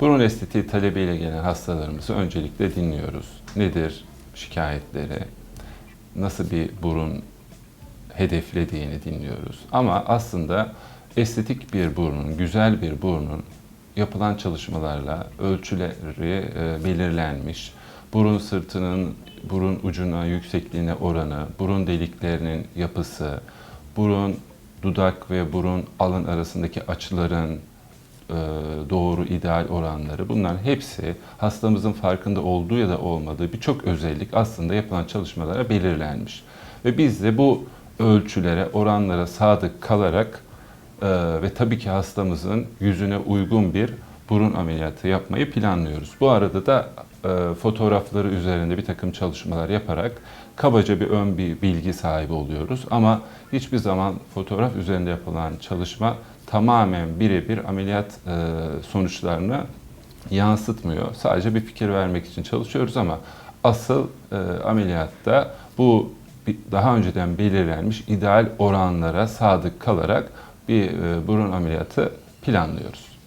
Burun estetiği talebiyle gelen hastalarımızı öncelikle dinliyoruz. Nedir şikayetleri? Nasıl bir burun hedeflediğini dinliyoruz. Ama aslında estetik bir burnun, güzel bir burnun yapılan çalışmalarla ölçüleri e, belirlenmiş. Burun sırtının burun ucuna, yüksekliğine oranı, burun deliklerinin yapısı, burun dudak ve burun alın arasındaki açıların doğru ideal oranları bunların hepsi hastamızın farkında olduğu ya da olmadığı birçok özellik aslında yapılan çalışmalara belirlenmiş. Ve biz de bu ölçülere, oranlara sadık kalarak e, ve tabii ki hastamızın yüzüne uygun bir burun ameliyatı yapmayı planlıyoruz. Bu arada da e, fotoğrafları üzerinde bir takım çalışmalar yaparak kabaca bir ön bir bilgi sahibi oluyoruz. Ama hiçbir zaman fotoğraf üzerinde yapılan çalışma tamamen birebir ameliyat e, sonuçlarını yansıtmıyor. Sadece bir fikir vermek için çalışıyoruz ama asıl e, ameliyatta bu daha önceden belirlenmiş ideal oranlara sadık kalarak bir e, burun ameliyatı planlıyoruz.